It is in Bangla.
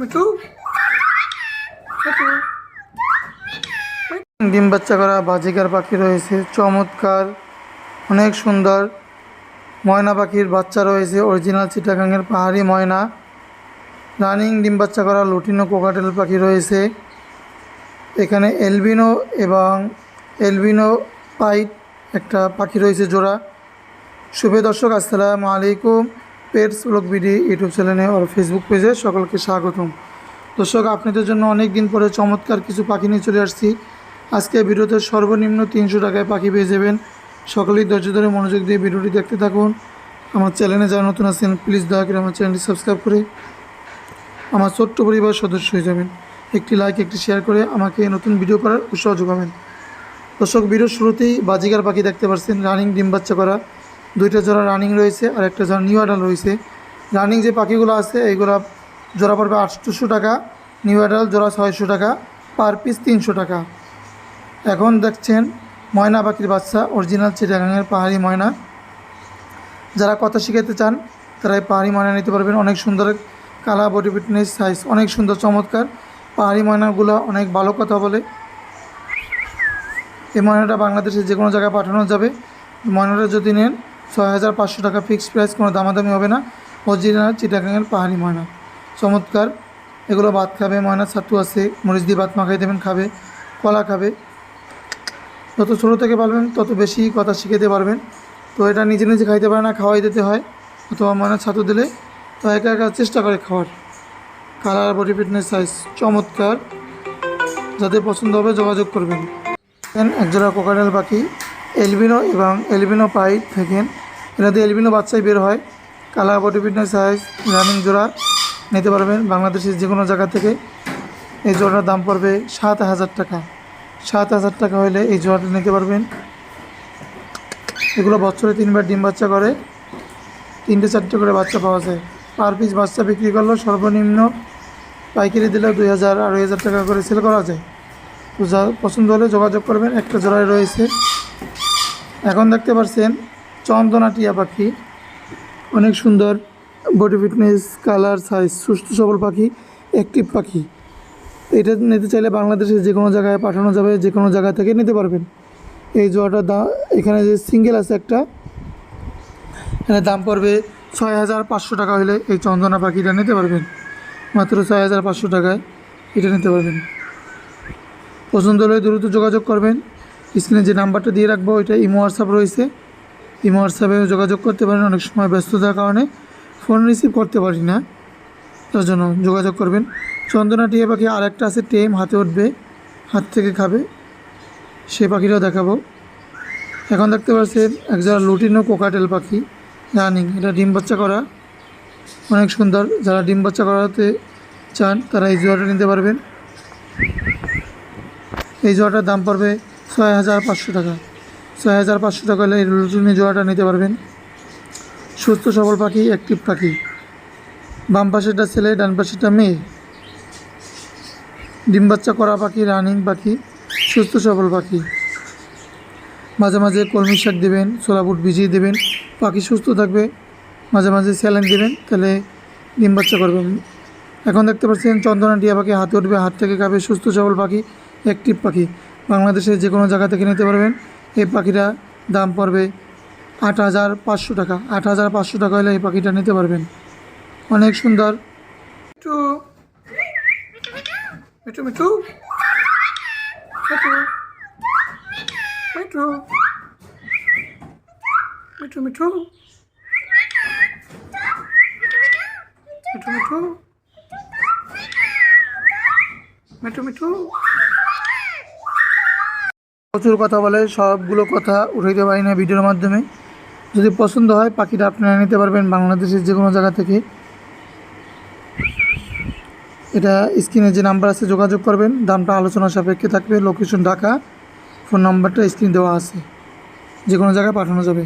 মিঠু। ডিম বাচ্চা করা বাজিকার পাখি রয়েছে, চমৎকার, অনেক সুন্দর। ময়না পাখির বাচ্চা রয়েছে অরিজিনাল চিটাগাঙের পাহাড়ি ময়না। রানিং ডিম বাচ্চা করা লুটিনো কোকাটেল পাখি রয়েছে। এখানে এলবিনো এবং এলবিনো পাইট একটা পাখি রয়েছে জোড়া। শুভ দর্শক, আসসালামু আলাইকুম। পেটস ব্লগ বিডি ইউটিউব চ্যানেলে ওর ফেসবুক পেজে সকলকে স্বাগতম। দর্শক, আপনাদের জন্য অনেক দিন পরে চমৎকার কিছু পাখি নিয়ে চলে আসছি। আজকে ভিডিওতে সর্বনিম্ন তিনশো টাকায় পাখি পেয়ে যাবেন। সকলেই ধৈর্য ধরে মনোযোগ দিয়ে ভিডিওটি দেখতে থাকুন। আমার চ্যানেলে যারা নতুন আছেন প্লিজ দয়া করে আমার চ্যানেলটি সাবস্ক্রাইব করে আমার ছোট্ট পরিবার সদস্য হয়ে যাবেন। একটি লাইক একটি শেয়ার করে আমাকে নতুন ভিডিও করার উৎসাহ যোগাবেন। দর্শক ভিডিওর শুরুতেই বাজিকার পাখি দেখতে পাচ্ছেন রানিং ডিম বাচ্চা করা। দুইটা জোড়া রানিং রয়েছে আর একটা জোড়া নিউ অ্যাডাল রয়েছে। রানিং যে পাখিগুলো আছে এইগুলো জোড়া পড়বে আটশোশো টাকা নিউ অ্যাডাল জোড়া ছয়শো টাকা পার পিস তিনশো টাকা। এখন দেখছেন ময়না পাখির বাচ্চা অরিজিনাল চিটাগাঙের পাহাড়ি ময়না। যারা কথা শিখাতে চান, তারা এই পাহাড়ি ময়না নিতে পারবেন। অনেক সুন্দর কালা বডি ফিটনেস সাইজ অনেক সুন্দর, চমৎকার। পাহাড়ি ময়নাগুলো অনেক ভালো কথা বলে। এই ময়নাটা বাংলাদেশে যে কোনো জায়গায় পাঠানো যাবে। ময়নাটা যদি নেন ছয় হাজার পাঁচশো টাকা ফিক্সড প্রাইস, কোনো দামাদামি হবে না। অরিজিনাল চিটাগাঙের পাহাড়ি ময়না। চমৎকার। এগুলো ভাত খাবে ময়না ছাতু আছে, মরিচ দিয়ে ভাত মাখাই দেবেন, খাবে, কলা খাবে। যত ছোটো থেকে পারবেন তত বেশি কথা শিখাতে পারবেন। তো এটা নিজে নিজে খাইতে পারে না, খাওয়াই দিতে হয়। অথবা ময়না ছাতু দিলে তো একা একা চেষ্টা করে খাওয়ার। কালার বডি ফিটনেস সাইজ চমৎকার। যাদের পছন্দ হবে যোগাযোগ করবেন। একজোড়া কোকারেল পাখি এলবিনো এবং এলবিনো পাইট থাকেন এটাতে এলবিনো বাচ্চাই বের হয়। Colour body fitness size running জোড়া নিতে পারবেন বাংলাদেশের যে কোনো জায়গা থেকে। এই জোড়াটার দাম পড়বে সাত হাজার টাকা। সাত হাজার টাকা হলে এই জোড়াটা নিতে পারবেন। এগুলো বছরে তিনবার ডিম বাচ্চা করে। তিনটে চারটে করে বাচ্চা পাওয়া যায়। পার পিস বাচ্চা বিক্রি করলেও সর্বনিম্ন পাইকারি দিলেও দুই হাজার, আড়াই হাজার টাকা করে সেল করা যায়। যা পছন্দ হলে যোগাযোগ করবেন। একটা জোড়ায় রয়েছে। এখন দেখতে পাচ্ছেন চন্দনা টিয়া পাখি। অনেক সুন্দর বডি ফিটনেস কালার সাইজ সুস্থ সবল পাখি অ্যাক্টিভ পাখি। এটা নিতে চাইলে বাংলাদেশে যে কোনো জায়গায় পাঠানো যাবে, যে কোনো জায়গা থেকে নিতে পারবেন। এই জোড়াটার দাম, এখানে যে সিঙ্গেল আছে একটা এখানে দাম পড়বে ছয় হাজার পাঁচশো টাকা হলে এই চন্দনা পাখিটা নিতে পারবেন। মাত্র ছয় হাজার পাঁচশো টাকায় এটা নিতে পারবেন। পছন্দ হলে দ্রুত যোগাযোগ করবেন। স্ক্রিনে যে নাম্বারটা দিয়ে রাখব, ওইটা ইমো, হোয়াটসঅ্যাপ রয়েছে। ইমো, হোয়াটসঅ্যাপে যোগাযোগ করতে পারেন, অনেক সময় ব্যস্ততার কারণে ফোন রিসিভ করতে পারি না। তার জন্য যোগাযোগ করবেন। চন্দনা টিয়া পাখি আর একটা আছে, টেম, হাতে উঠবে, হাত থেকে খাবে। সে পাখিটাও দেখাবো। এখন দেখতে পাচ্ছেন এক যারা লুটিনো কোকাটেল পাখি, রানিং। এটা ডিম বাচ্চা করা। অনেক সুন্দর। যারা ডিম বাচ্চা করাতে চান, তারা এই জোয়াটা নিতে পারবেন। এই জোয়াটার দাম পড়বে ছয় হাজার পাঁচশো টাকা। ছয় হাজার পাঁচশো টাকা হলে জোয়াটা নিতে পারবেন। সুস্থ, সবল পাখি অ্যাক্টিভ পাখি। বাম পাশেরটা ছেলে, ডান পাশেরটা মেয়ে। ডিম বাচ্চা করা পাখি রানিং পাখি, সুস্থ, সবল পাখি। মাঝে মাঝে কলমি শাক দেবেন, ছোলা বুট ভিজিয়ে দেবেন, পাখি সুস্থ থাকবে। মাঝে মাঝে স্যালাইন দেবেন, তাহলে ডিম বাচ্চা করবেন। এখন দেখতে পাচ্ছেন চন্দনা টিয়া পাখি, হাতে উঠবে, হাত থেকে খাবে সুস্থ, সবল পাখি অ্যাক্টিভ পাখি। বাংলাদেশের যে কোনো জায়গা থেকে নিতে পারবেন। এই পাখিটা দাম পড়বে আট হাজার পাঁচশো টাকা। আট হাজার পাঁচশো টাকা হলে এই পাখিটা নিতে পারবেন। অনেক সুন্দর। মিঠু মিঠু। মিঠু। মিঠু মিঠু। মিঠু মিঠু। মিঠু মিঠু। মিঠু মিঠু। প্রচুর কথা বলে, সবগুলো কথা উঠাইতে পারি না ভিডিওর মাধ্যমে। যদি পছন্দ হয়, পাখিটা আপনারা নিতে পারবেন বাংলাদেশের যে কোনো জায়গা থেকে। এটা স্ক্রিনে যে নাম্বার আছে, যোগাযোগ করবেন। দামটা আলোচনা সাপেক্ষে থাকবে। লোকেশন ঢাকা। ফোন নাম্বারটা স্ক্রিন দেওয়া আছে। যে কোনো জায়গায় পাঠানো যাবে।